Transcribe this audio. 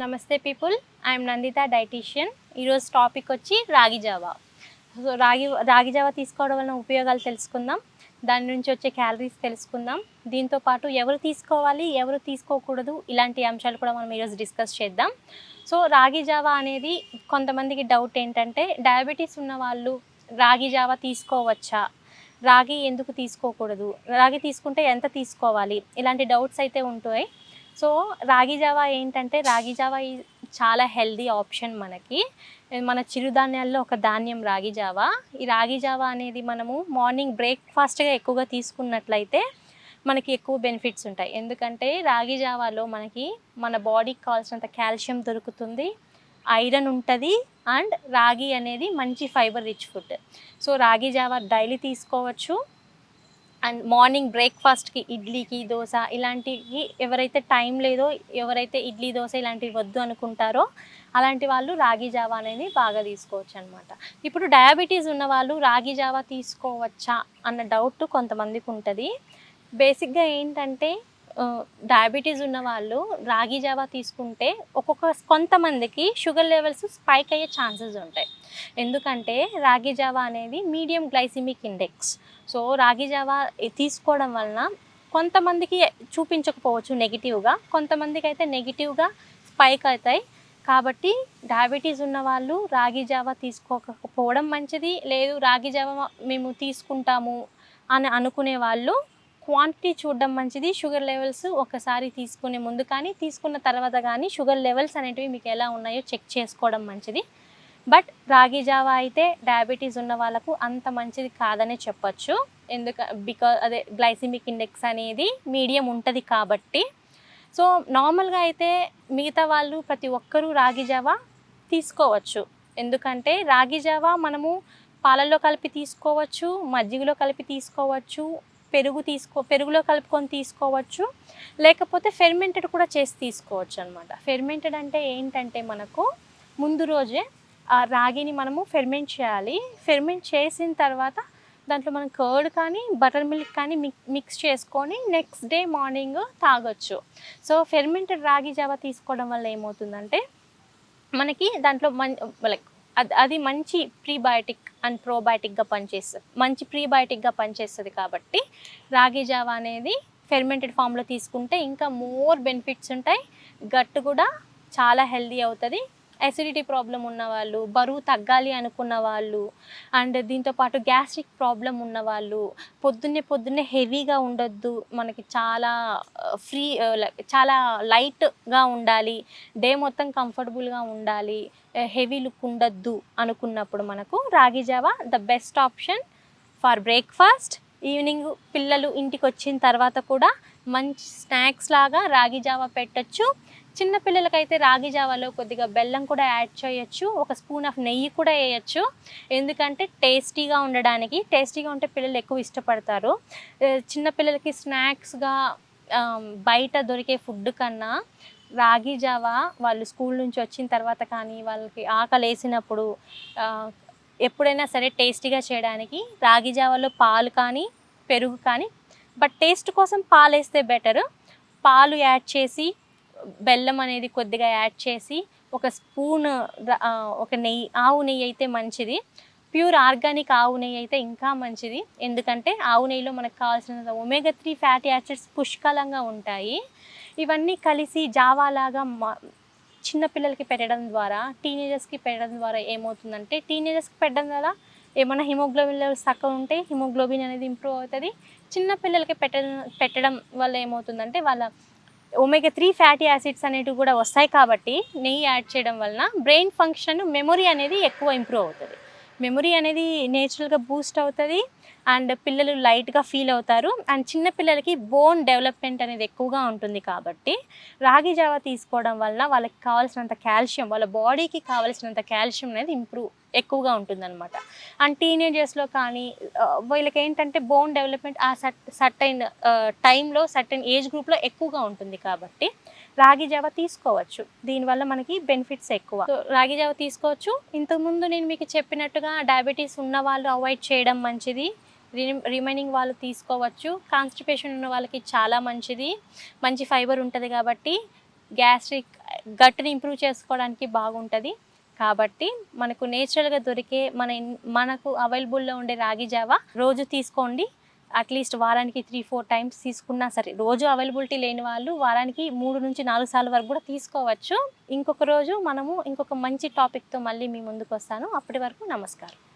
నమస్తే people. I'm Nanditha dietitian ఈరోజు topic వచ్చి రాగి జావా. సో రాగి రాగి జావా తీసుకోవడం వలన ఉపయోగాలు తెలుసుకుందాం. దాని నుంచి వచ్చే క్యాలరీస్ తెలుసుకుందాం. దీంతో పాటు ఎవరు తీసుకోవాలి ఎవరు తీసుకోకూడదు ఇలాంటి అంశాలు కూడా మనం ఈరోజు డిస్కస్ చేద్దాం. సో రాగి జావా అనేది కొంతమందికి డౌట్ ఏంటంటే డయాబెటీస్ ఉన్న వాళ్ళు రాగి జావా తీసుకోవచ్చా? రాగి ఎందుకు తీసుకోకూడదు? రాగి తీసుకుంటే ఎంత తీసుకోవాలి? ఇలాంటి డౌట్స్ అయితే ఉంటాయి సో రాగి జావా ఏంటంటే రాగి జావా ఈ- చాలా హెల్దీ ఆప్షన్ మనకి. మన చిరుధాన్యాల్లో ఒక ధాన్యం రాగి జావా. ఈ రాగి జావా అనేది మనము మార్నింగ్ బ్రేక్ఫాస్ట్గా ఎక్కువగా తీసుకున్నట్లయితే మనకి ఎక్కువ బెనిఫిట్స్ ఉంటాయి. ఎందుకంటే రాగి జావాలో మనకి మన బాడీకి కావాల్సినంత కాల్షియం దొరుకుతుంది ఐరన్ ఉంటుంది అండ్ రాగి అనేది మంచి fibre rich food. So ragi java daily తీసుకోవచ్చు. అండ్ మార్నింగ్ బ్రేక్ఫాస్ట్కి ఇడ్లీకి దోశ ఇలాంటివి ఎవరైతే టైం లేదో ఎవరైతే ఇడ్లీ దోశ ఇలాంటివి వద్దు అనుకుంటారో అలాంటి వాళ్ళు రాగి జావా అనేది బాగా తీసుకోవచ్చు అనమాట ఇప్పుడు డయాబెటీస్ ఉన్న వాళ్ళు రాగి జావా తీసుకోవచ్చా అన్న డౌట్ కొంతమందికి ఉంటుంది. బేసిక్గా ఏంటంటే డయాబెటీస్ ఉన్న వాళ్ళు రాగి జావా తీసుకుంటే ఒక్కొక్క కొంతమందికి షుగర్ లెవెల్స్ స్పైక్ అయ్యే ఛాన్సెస్ ఉంటాయి. ఎందుకంటే రాగి జావా అనేది medium glycemic index so ragi java తీసుకోవడం వలన కొంతమందికి చూపించకపోవచ్చు నెగిటివ్గా కొంతమందికి అయితే నెగిటివ్గా స్పైక్ అవుతాయి. కాబట్టి డయాబెటీస్ ఉన్న వాళ్ళు రాగి జావా తీసుకోకపోవడం మంచిది లేదు రాగి జావా మేము తీసుకుంటాము అని అనుకునే వాళ్ళు క్వాంటిటీ చూడడం మంచిది షుగర్ లెవెల్స్ ఒకసారి తీసుకునే ముందు కానీ తీసుకున్న తర్వాత కానీ షుగర్ లెవెల్స్ అనేటివి మీకు ఎలా ఉన్నాయో చెక్ చేసుకోవడం మంచిది. బట్ రాగి జావా అయితే డయాబెటీస్ ఉన్న వాళ్ళకు అంత మంచిది కాదనే చెప్పచ్చు. ఎందుక బికాజ్ అదే గ్లైసిమిక్ ఇండెక్స్ అనేది మీడియం ఉంటుంది కాబట్టి. సో నార్మల్గా అయితే మిగతా వాళ్ళు ప్రతి ఒక్కరూ రాగి జావా తీసుకోవచ్చు. ఎందుకంటే రాగి జావా మనము పాలల్లో కలిపి తీసుకోవచ్చు మజ్జిగలో కలిపి తీసుకోవచ్చు పెరుగు తీసుకో పెరుగులో కలుపుకొని తీసుకోవచ్చు. లేకపోతే ఫెర్మెంటెడ్ కూడా చేసి తీసుకోవచ్చు అనమాట ఫెర్మెంటెడ్ అంటే ఏంటంటే మనకు ముందు రోజే ఆ రాగిని మనము ఫెర్మెంట్ చేయాలి. ఫెర్మెంట్ చేసిన తర్వాత దాంట్లో మనం కర్డ్ కానీ బటర్ మిల్క్ కానీ మిక్ మిక్స్ చేసుకొని నెక్స్ట్ డే మార్నింగ్ తాగొచ్చు. సో ఫెర్మెంటెడ్ రాగి జావ తీసుకోవడం వల్ల ఏమవుతుందంటే మనకి దాంట్లో మన్ లైక్ అది అది మంచి ప్రీబయోటిక్ అండ్ ప్రోబయాటిక్గా పనిచేస్తుంది. మంచి ప్రీబయాటిక్గా పనిచేస్తుంది కాబట్టి రాగి జావా అనేది ఫెర్మెంటెడ్ ఫామ్లో తీసుకుంటే ఇంకా మోర్ బెనిఫిట్స్ ఉంటాయి. గట్టు కూడా చాలా హెల్దీ అవుతుంది. అసిడిటీ ప్రాబ్లం ఉన్నవాళ్ళు బరువు తగ్గాలి అనుకున్న వాళ్ళు అండ్ దీంతో పాటు గ్యాస్ట్రిక్ ప్రాబ్లం ఉన్నవాళ్ళు పొద్దున్నే పొద్దున్నే హెవీగా ఉండొద్దు మనకి చాలా uh, ఫ్రీ uh, చాలా లైట్గా ఉండాలి డే మొత్తం కంఫర్టబుల్గా ఉండాలి హెవీ లుక్ ఉండద్దు అనుకున్నప్పుడు మనకు ragi java the best option for breakfast evening పిల్లలు ఇంటికి వచ్చిన తర్వాత కూడా మంచి స్నాక్స్ లాగా రాగి జావా పెట్టచ్చు. చిన్న పిల్లలకైతే రాగి జావాలో కొద్దిగా బెల్లం కూడా యాడ్ చేయొచ్చు ఒక స్పూన్ ఆఫ్ నెయ్యి కూడా వేయచ్చు. ఎందుకంటే టేస్టీగా ఉండడానికి టేస్టీగా ఉంటే పిల్లలు ఎక్కువ ఇష్టపడతారు. చిన్నపిల్లలకి చిన్న పిల్లలకి స్నాక్స్గా బయట దొరికే ఫుడ్ కన్నా రాగి జావా వాళ్ళు స్కూల్ నుంచి వచ్చిన తర్వాత కానీ వాళ్ళకి ఆకలి వేసినప్పుడు ఎప్పుడైనా సరే టేస్టీగా చేయడానికి రాగి జావాలో పాలు కానీ పెరుగు కానీ బట్ టేస్ట్ కోసం పాలు వేస్తే బెటర్. పాలు యాడ్ చేసి బెల్లం అనేది కొద్దిగా యాడ్ చేసి ఒక స్పూన్ ఒక నెయ్యి ఆవు నెయ్యి అయితే మంచిది. ప్యూర్ ఆర్గానిక్ ఆవు నెయ్యి అయితే ఇంకా మంచిది. ఎందుకంటే ఆవు నెయ్యిలో మనకు కావాల్సిన ఒమేగా త్రీ ఫ్యాటీ యాసిడ్స్ పుష్కలంగా ఉంటాయి. ఇవన్నీ కలిసి జావా లాగా మా చిన్నపిల్లలకి పెట్టడం ద్వారా టీనేజర్స్కి పెట్టడం ద్వారా ఏమవుతుందంటే టీనేజర్స్కి పెట్టడం ద్వారా ఏమైనా హిమోగ్లోబిన్ లెవెల్స్ తక్కువ ఉంటే హిమోగ్లోబిన్ అనేది ఇంప్రూవ్ అవుతుంది. చిన్న పిల్లలకి పెట్టడం పెట్టడం వల్ల ఏమవుతుందంటే వాళ్ళ ఒమేగా త్రీ ఫ్యాటీ యాసిడ్స్ అనేటివి కూడా వస్తాయి కాబట్టి నెయ్యి యాడ్ చేయడం వలన బ్రెయిన్ ఫంక్షన్ మెమొరీ అనేది ఎక్కువ ఇంప్రూవ్ అవుతుంది. మెమొరీ అనేది నేచురల్గా బూస్ట్ అవుతుంది. అండ్ పిల్లలు లైట్గా ఫీల్ అవుతారు. అండ్ చిన్న పిల్లలకి బోన్ డెవలప్మెంట్ అనేది ఎక్కువగా ఉంటుంది కాబట్టి రాగి జావ తీసుకోవడం వల్ల వాళ్ళకి కావాల్సినంత కాల్షియం వాళ్ళ బాడీకి కావాల్సినంత కాల్షియం అనేది ఇంప్రూవ్ ఎక్కువగా ఉంటుందన్నమాట. అండ్ టీనేజర్స్లో కానీ వీళ్ళకి ఏంటంటే బోన్ డెవలప్మెంట్ ఆ సట్ సర్టైన్ టైంలో సర్టైన్ ఏజ్ గ్రూప్లో ఎక్కువగా ఉంటుంది కాబట్టి రాగి జావ తీసుకోవచ్చు. దీనివల్ల మనకి బెనిఫిట్స్ ఎక్కువ. సో రాగి జావ తీసుకోవచ్చు. ఇంతకుముందు నేను మీకు చెప్పినట్టుగా డయాబెటీస్ ఉన్న వాళ్ళు అవాయిడ్ చేయడం మంచిది. రిమైనింగ్ వాళ్ళు తీసుకోవచ్చు. కాన్స్టిపేషన్ ఉన్న వాళ్ళకి చాలా మంచిది. మంచి ఫైబర్ ఉంటుంది కాబట్టి గ్యాస్ట్రిక్ గట్ని ఇంప్రూవ్ చేసుకోవడానికి బాగుంటుంది. కాబట్టి మనకు నేచురల్గా దొరికే మన మనకు అవైలబుల్లో ఉండే రాగి జావ రోజు తీసుకోండి. అట్లీస్ట్ వారానికి త్రీ ఫోర్ టైమ్స్ తీసుకున్నా సరే. రోజు అవైలబిలిటీ లేని వాళ్ళు వారానికి మూడు నుంచి నాలుగు సార్లు వరకు కూడా తీసుకోవచ్చు. ఇంకొక రోజు మనము ఇంకొక మంచి టాపిక్తో మళ్ళీ మీ ముందుకు వస్తాను. అప్పటి వరకు నమస్కారం.